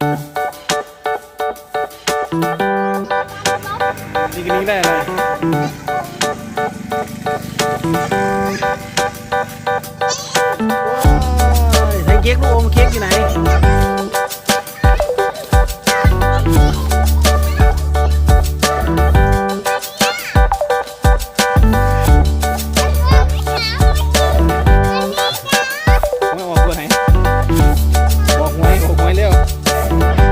Đi cái này này. Ôi, thấy kiếc nó ôm kiếc gì này. Hãy subscribe cho kênh Ghiền Mì bỏ lỡ những Bye.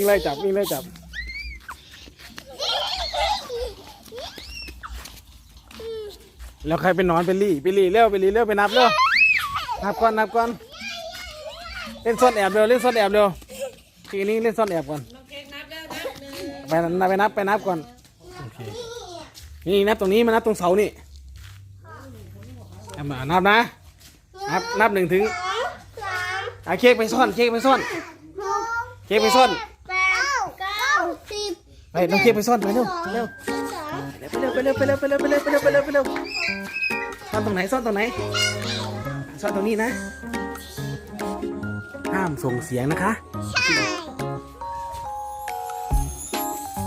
วิ่งไล่จับวิ่งไล่จับแล้วใครเป็นนอนเป็นลี่เป็นลี่เร็วเป็นลี่เร็วไปนับเร็วนับก่อนนับก่อนเล่นซ่อนแอบเร็วเล่นซ่อนแอบเร็วทีนี้เล่นซ่อนแอบก่อนไปนับไปนับไปนับก่อนนี่นับตรงนี้มานับตรงเสานี่เอามานับนะนับนับหนึ่งถึงเอาเค้กไปซ่อนเค้กไปซ่อนเค้กไปซ่อน ไปน้องเค้กไปซ่อนไปเร็วเร็วสิบสองไปเร็วไปเร็วไปเร็วไปเร็วไปเร็วไปเร็วไปเร็วไปเร็วซ่อนตรงไหนซ่อนตรงไหนซ่อนตรงนี้นะ ห้ามส่งเสียงนะคะ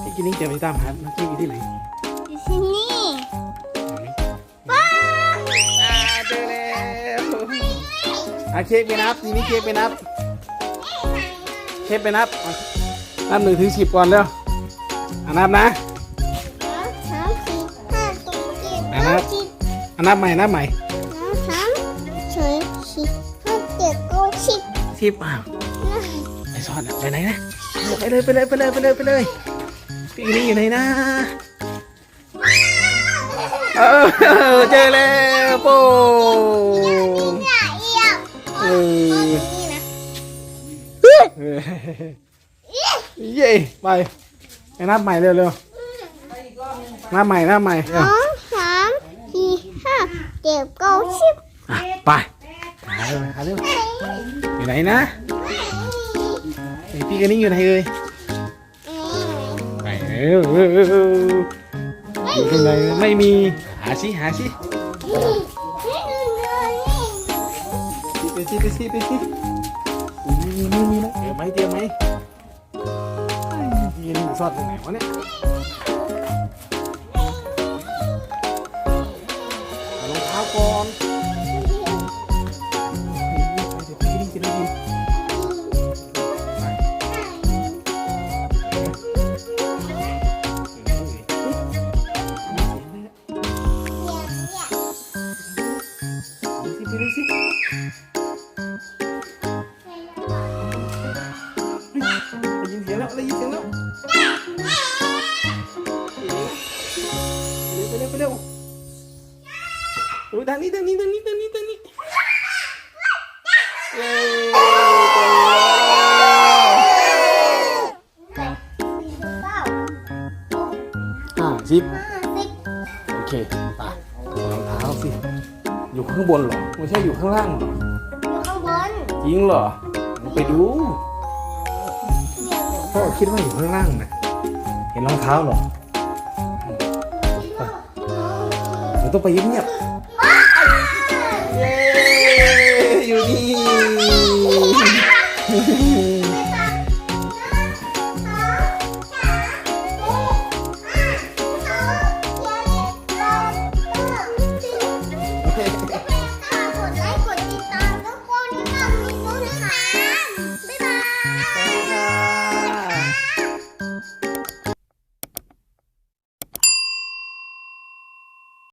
พี่กินนี่จะไปตามหาน้องเค้กอยู่ที่ไหนอยู่ที่นี่อ่าเจอแล้วอาเค้กไปนับทีนี้เค้กไปนับเค้กไปนับอะนับหนึ่งถึงสิบก่อนเร็ว อะนับนะ สามสี่ห้าหกเจ็ดอะแปนัดบสิบอะนับใหม่นับใหม่สามสามสี่สิบห้าเจ็ดเก้าสิบสิบอ้าวไปซ่อนอะไปไหนนะไปเลยไปเลยไปเลยไปเลยไปเลยพี่นี่อยู่ไหนนะเออเจอแล้วโป้งอย่าเอี่ยวเออนี่นะเออเย้ไป ไปนับใหม่เร็วเร็วนับใหม่นับใหม่สเร็วองสามสี่ห้าเจ็ดเก้าสิบอะไปหาเร็วหาเร็วอยู่ไหนนะไอพี่กันนี่อยู่ไหนเอ่ยไปเร็วเร็วเร็วอยู่ตรงไหนไม่มีหาสิหาสิไปสิไปสิไปสิมีมีมีนะเตรียมไหมเตรียมไหม 座ってないわね。あの。 ยงแล้วได้ยินเสียงแล้วเร็วไปเร็วไปเร็วดูทางนี้ทางนี้ทางนี้ทางนี้ทางนี้เย้เจอแล้วห้าสิบโอเคไปรองเท้าสิ อยู่ข้างบนเหรอไม่ใช่อยู่ข้างล่างเหรอ อยู่ข้างบน จริงเหรอ ไปดู พ่อคิดว่าอยู่ข้างล่างนะเห็นรองเท้าเหรอเดี๋ยวต้องไปเงียบๆเย้อยู่นี่